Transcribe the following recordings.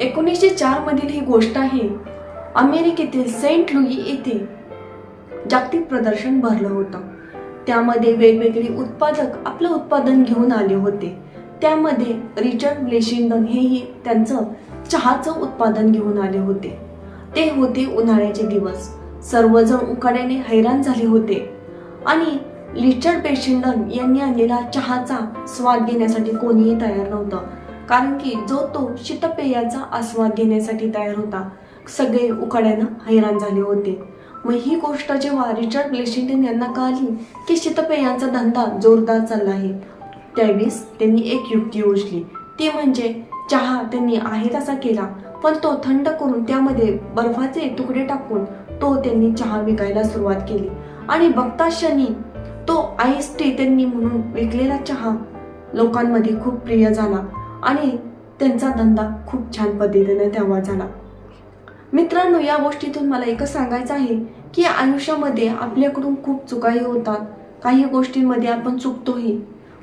एकोणीसशे चार मधील ही गोष्ट आहे अमेरिकेतील सेंट लुई येथे जागतिक प्रदर्शन भरलं होतं. त्यामध्ये वेगवेगळे उत्पादक आपलं उत्पादन घेऊन आले होते. त्यामध्ये रिचर्ड ब्लेशिंगन हेही त्यांचं चहाचं उत्पादन घेऊन आले होते. ते होते उन्हाळ्याचे दिवस. सर्वजण उकाड्याने हैराण झाले होते. आणि रिचर्ड बेशिंडन यांनी आणलेला चहाचा स्वाद घेण्यासाठी कोणीही तयार नव्हतं. कारण की जो तो शीतपेयाचा आस्वाद घेण्यासाठी तयार होता सगळे उकाड्यानं हैराण झाले होते. मग ही गोष्ट जेव्हा रिचर्ड ब्लेशिंगटन यांना कळली की शीतपेयांचा धंदा जोरदार चालला आहे त्यावेळेस त्यांनी एक युक्ती योजली ती म्हणजे चहा त्यांनी आहे तसा केला पण तो थंड करून त्यामध्ये बर्फाचे तुकडे टाकून तो त्यांनी चहा विकायला सुरुवात केली. आणि बघता क्षणी तो आईस टी त्यांनी म्हणून विकलेला चहा लोकांमध्ये खूप प्रिय झाला. आणि त्यांचा धंदा खूप छान पद्धतीने तेव्हा झाला. मित्रांनो या गोष्टीतून मला एकच सांगायचं आहे की आयुष्यामध्ये आपल्याकडून खूप चुकाही होतात. काही गोष्टींमध्ये आपण चुकतोही.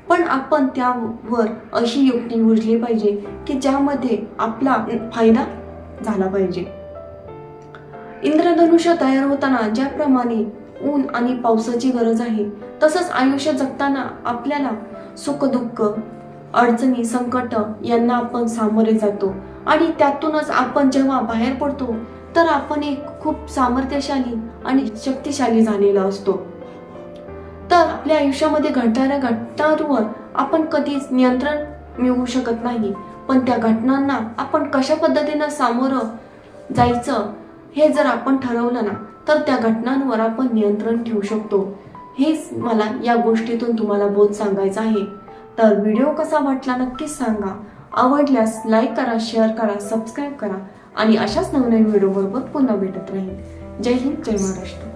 पण आपण त्यावर अशी युक्ती योजली पाहिजे की ज्यामध्ये आपला फायदा झाला पाहिजे. इंद्रधनुष्य तयार होताना ज्याप्रमाणे ऊन आणि पावसाची गरज आहे तसंच आयुष्य जगताना आपल्याला सुखदुःख अडचणी संकट यांना आपण सामोरे जातो. आणि त्यातूनच आपण जेव्हा बाहेर पडतो तर आपण एक खूप सामर्थ्यशाली आणि शक्तिशाली झालेला असतो. तर आपल्या आयुष्यामध्ये घडणाऱ्या घटनांवर आपण कधीच नियंत्रण मिळवू शकत नाही. पण त्या घटनांना आपण कशा पद्धतीनं सामोरं जायचं हे जर आपण ठरवलं ना तर त्या घटनांवर आपण नियंत्रण ठेवू शकतो. हेच मला या गोष्टीतून तुम्हाला बोध सांगायचं आहे. तर व्हिडिओ कसा वाटला नक्कीच सांगा. आवडल्यास लाईक करा शेअर करा सबस्क्राईब करा आणि अशाच नवनवीन व्हिडिओ बरोबर पुन्हा भेटत राहील जय हिंद जय महाराष्ट्र.